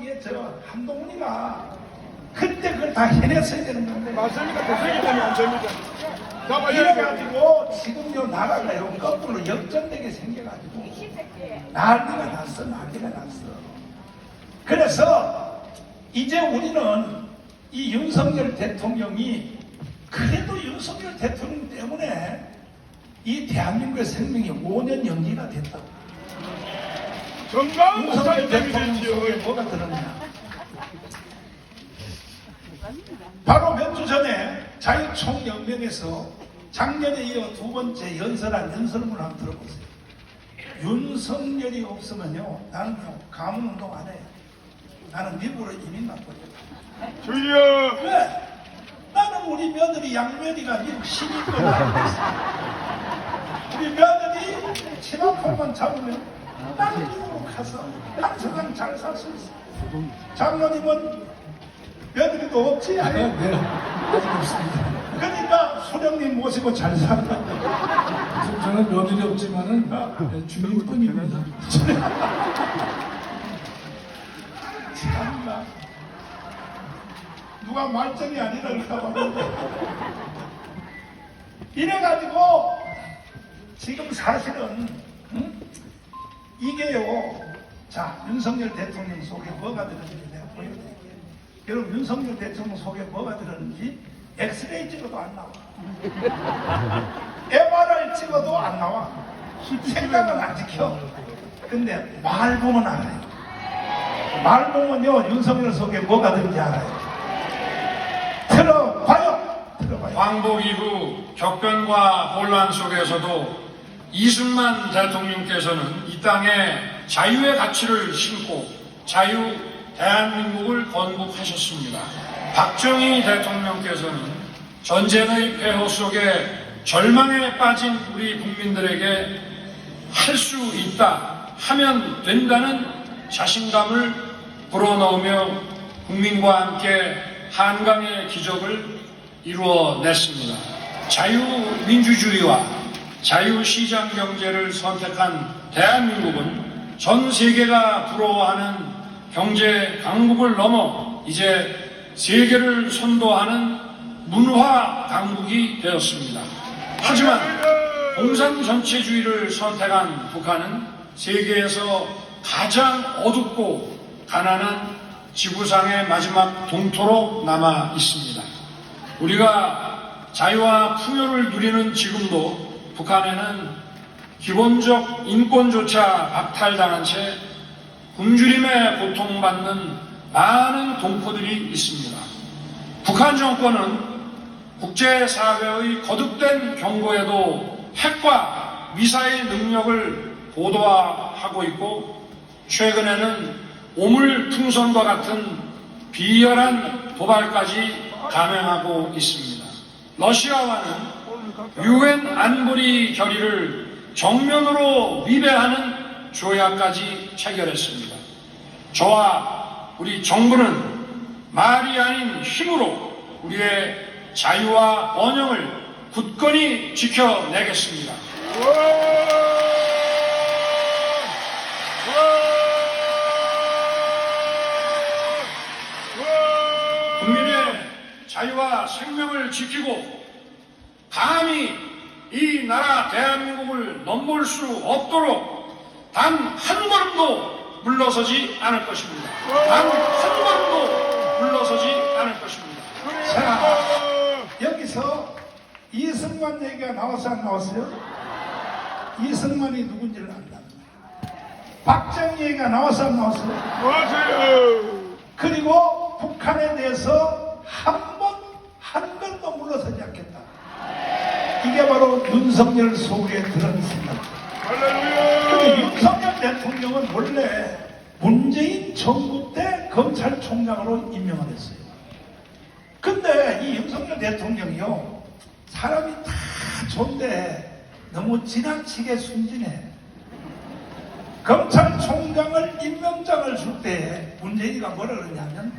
보기에 저 한동훈이가 그때 그걸 다 해냈어야 되는 건데. 대선이 되면 안 돼요. 이래가지고 지금 요 나라가 요 거꾸로 역전되게 생겨가지고 난리가 났어 난리가 났어 그래서 이제 우리는 이 윤석열 대통령이 그래도 윤석열 대통령 때문에 이 대한민국의 생명이 5년 연기가 됐다고 정강 윤석열 목사님이 대통령 되지요. 속에 뭐가 들었냐 바로 몇 주 전에 자유 총연맹에서 작년에 이어 두 번째 연설한 연설문을 한번 들어보세요. 윤석열이 없으면요, 나는요, 가문운동 안 해요. 나는 미국으로 이민 갈 거예요. 주여. 왜? 나는 우리 며느리 양며느리가 미국 시민권 알고 있어. 우리 며느리 치마통만 잡으면 나는 가서 한 세상 잘살 수 있어. 장로님은 며느리도 없지? 아니, 네, 아직 없습니다. 그러니까 소령님 모시고 잘 살다. 저는 며느리 없지만은 네, 주민뿐입니다. 참나. 누가 말정이 아니랄까 봐. 이래가지고 지금 사실은 응? 이게요. 자 윤석열 대통령 속에 뭐가 들었는지 내가 보여드릴게요. 여러분 윤석열 대통령 속에 뭐가 들었는지 엑스레이 찍어도 안 나와. MRI 찍어도 안 나와. 생각은 안 지켜. 근데 말 보면 알아요. 말 보면요 윤석열 속에 뭐가 들는지 알아요. 들어봐요. 들어봐요. 광복 이후 격변과 혼란 속에서도 이승만 대통령께서는 이 땅에 자유의 가치를 심고 자유 대한민국을 건국하셨습니다. 박정희 대통령께서는 전쟁의 폐허 속에 절망에 빠진 우리 국민들에게 할 수 있다, 하면 된다는 자신감을 불어넣으며 국민과 함께 한강의 기적을 이루어냈습니다. 자유민주주의와 자유시장 경제를 선택한 대한민국은 전 세계가 부러워하는 경제 강국을 넘어 이제 세계를 선도하는 문화 강국이 되었습니다. 하지만 공산 전체주의를 선택한 북한은 세계에서 가장 어둡고 가난한 지구상의 마지막 동토로 남아 있습니다. 우리가 자유와 풍요를 누리는 지금도 북한에는 기본적 인권조차 박탈당한 채 굶주림에 고통받는 많은 동포들이 있습니다. 북한 정권은 국제사회의 거듭된 경고에도 핵과 미사일 능력을 보도화하고 있고 최근에는 오물 풍선과 같은 비열한 도발까지 감행하고 있습니다. 러시아와는 유엔 안보리 결의를 정면으로 위배하는 조약까지 체결했습니다. 저와 우리 정부는 말이 아닌 힘으로 우리의 자유와 언영을 굳건히 지켜내겠습니다. 국민의 자유와 생명을 지키고 감히 이 나라 대한민국을 넘볼 수 없도록 단 한 걸음도 물러서지 않을 것입니다. 단 한 걸음도 물러서지 않을 것입니다. 자, 여기서 이승만 얘기가 나와서 안 나왔어요? 이승만이 누군지를 안다. 박정희 얘기가 나와서 안 나왔어요? 맞아요. 그리고 북한에 대해서 한 번, 한 걸도 물러서지 않겠다. 이게 바로 윤석열 속에 들은 생각. 할렐루야. 윤석열 대통령은 원래 문재인 정부 때 검찰총장으로 임명을 했어요. 근데 이 윤석열 대통령이요, 사람이 다 좋은데 너무 지나치게 순진해. 검찰총장을 임명장을 줄 때 문재인이가 뭐라 그러냐면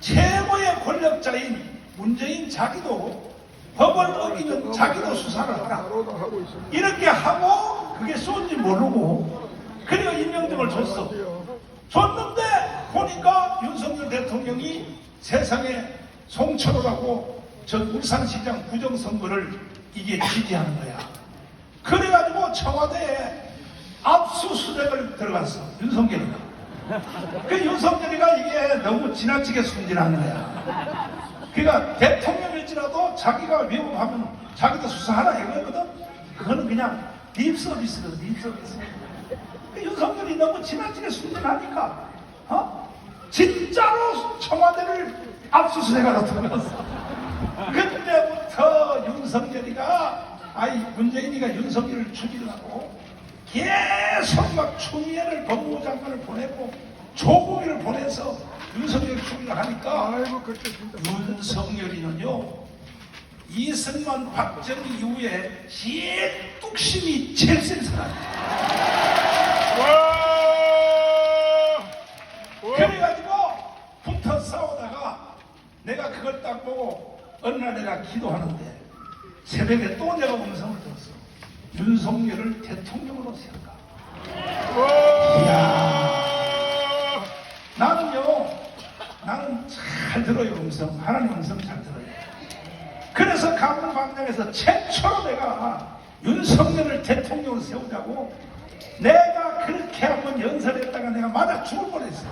최고의 권력자인 문재인 자기도 법을 어기면 자기도 수사를 하라. 이렇게 하고 그게 쏜지 모르고 그리고 임명장을 줬어. 줬는데 보니까 윤석열 대통령이 세상에 송철호라고 저 울산시장 부정선거를 이게 지지하는 거야. 그래가지고 청와대에 압수수색을 들어갔어. 윤석열이가. 그 윤석열이가 이게 너무 지나치게 순진한 거야. 그러니까 대통령일지라도 자기가 위협하면 자기도 수사하라 이거거든. 그거는 그냥 립서비스거든, 립서비스. 그 윤석열이 너무 지나치게 순진하니까, 어? 진짜로 청와대를 압수수색하러 들어갔어. 그때부터 윤석열이가, 아이, 문재인이가 윤석열을 죽이려고 계속 막 추미애를 법무부 장관을 보내고 조국이를 보내서 윤석열을 죽이려 하니까 윤석열이는요 이승만 박정희 이후에 제일 뚝심이 제일 센 사람이에요 와! 그래가지고 붙어 싸우다가 내가 그걸 딱 보고 어느 날 내가 기도하는데 새벽에 또 내가 음성을 들었어. 윤석열을 대통령으로 세운다. 와! 나는요, 나는 잘 들어요, 음성. 하나님 음성 잘 들어요. 그래서 강릉광장에서 최초로 내가 윤석열을 대통령으로 세우자고 내가 그렇게 한번 연설했다가 내가 맞아 죽을 뻔했어.